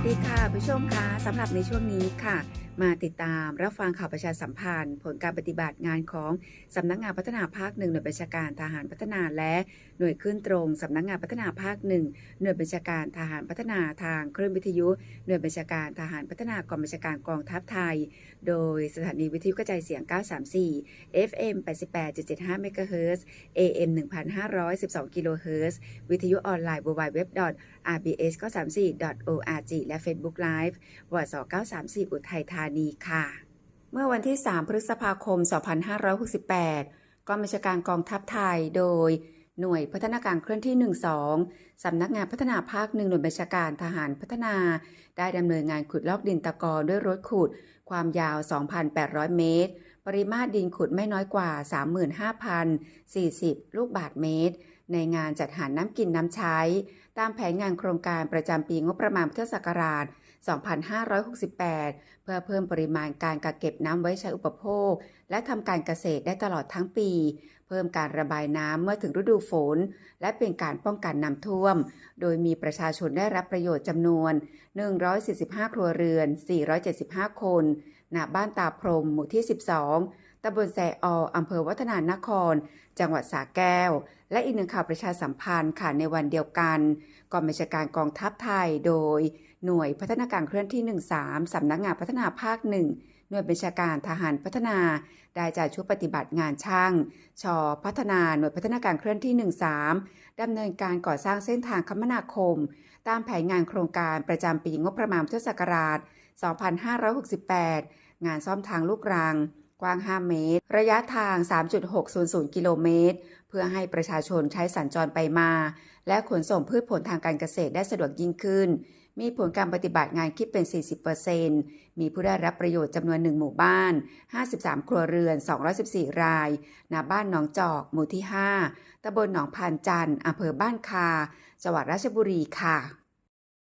านผู้ชมคะสำหรับในช่วงนี้ค่ะ มาติดตามรับฟังข่าวประชาสัมพันธ์ ผลการปฏิบัติงานของสำนักงานพัฒนาภาคหนึ่งหน่วยบัญชาการทหารพัฒนาและหน่วยขึ้นตรงสำนักงานพัฒนาภาคหนึ่งหน่วยบัญชาการทหารพัฒนาทางเคลื่นวิทยุ หน่วยบัญชาการทหารพัฒนากองบัญชาการกองทัพไทย โดยสถานีวิทยุกระจายเสียง 934 FM 88.75 MHz AM 1,512กิโลเฮิรตซ์วิทยุออนไลน์ www rbs 934 org และ Facebook Live วส934 อุทัยธานีค่ะ เมื่อวันที่ 3 พฤษภาคม 2568 กองบัญชาการกองทัพไทยโดย หน่วยพัฒนาการเคลื่อนที่ 12 สำนักงานพัฒนาภาคหนึ่งหน่วยบัญชาการทหารพัฒนา ได้ดำเนินงานขุดลอกดินตะกอนด้วยรถขุด ความยาว 2,800 เมตร ปริมาตรดินขุดไม่น้อยกว่า 35,040 ลูกบาทเมตร ในงานจัดหาน้ำกินน้ำใช้ ตามแผนงานโครงการประจำปีงบประมาณพุทธศักราช 2568 เพื่อเพิ่มปริมาณการกักเก็บน้ำไว้ใช้อุปโภค และทำการเกษตรได้ตลอดทั้งปี เพิ่มการระบายน้ำเมื่อถึงฤดูฝน และเป็นการป้องกันน้ำท่วม โดยมีประชาชนได้รับประโยชน์จำนวน 145 ครัวเรือน 475 คน ณบ้านตาพรมหมู่ที่ 12ตำบลแสอออำเภอวัฒนานคร จังหวัดสาแก้ว และอีกหนึ่งข่าวประชาสัมพันธ์ค่ะในวันเดียวกันกองบัญชาการกองทัพไทยโดย หน่วยพัฒนาการเคลื่อนที่ 13 สำนักงานพัฒนาภาคหนึ่งหน่วยบัญชาการทหารพัฒนา ได้จัดชุดปฏิบัติงานช่าง ชอพัฒนาหน่วยพัฒนาการเคลื่อนที่ 13 ดำเนินการก่อสร้างเส้นทางคมนาคม ตามแผนงานโครงการประจำปีงบประมาณพุทธศักราช 2568 งานซ่อมทางลูกรัง กว้าง 5 เมตร ระยะทาง 3.600 กิโลเมตร เพื่อให้ประชาชนใช้สัญจรไปมา และขนส่งพืชผลทางการเกษตรได้สะดวกยิ่งขึ้น มีผลการปฏิบัติงานคิดเป็น 40%มีผู้ได้รับประโยชน์จำนวน 1 หมู่บ้าน 53 ครัวเรือน 214 รายณบ้านหนองจอก หมู่ที่ 5ตำบลหนองพานจันทร์อำเภอบ้านคา จังหวัดราชบุรีค่ะ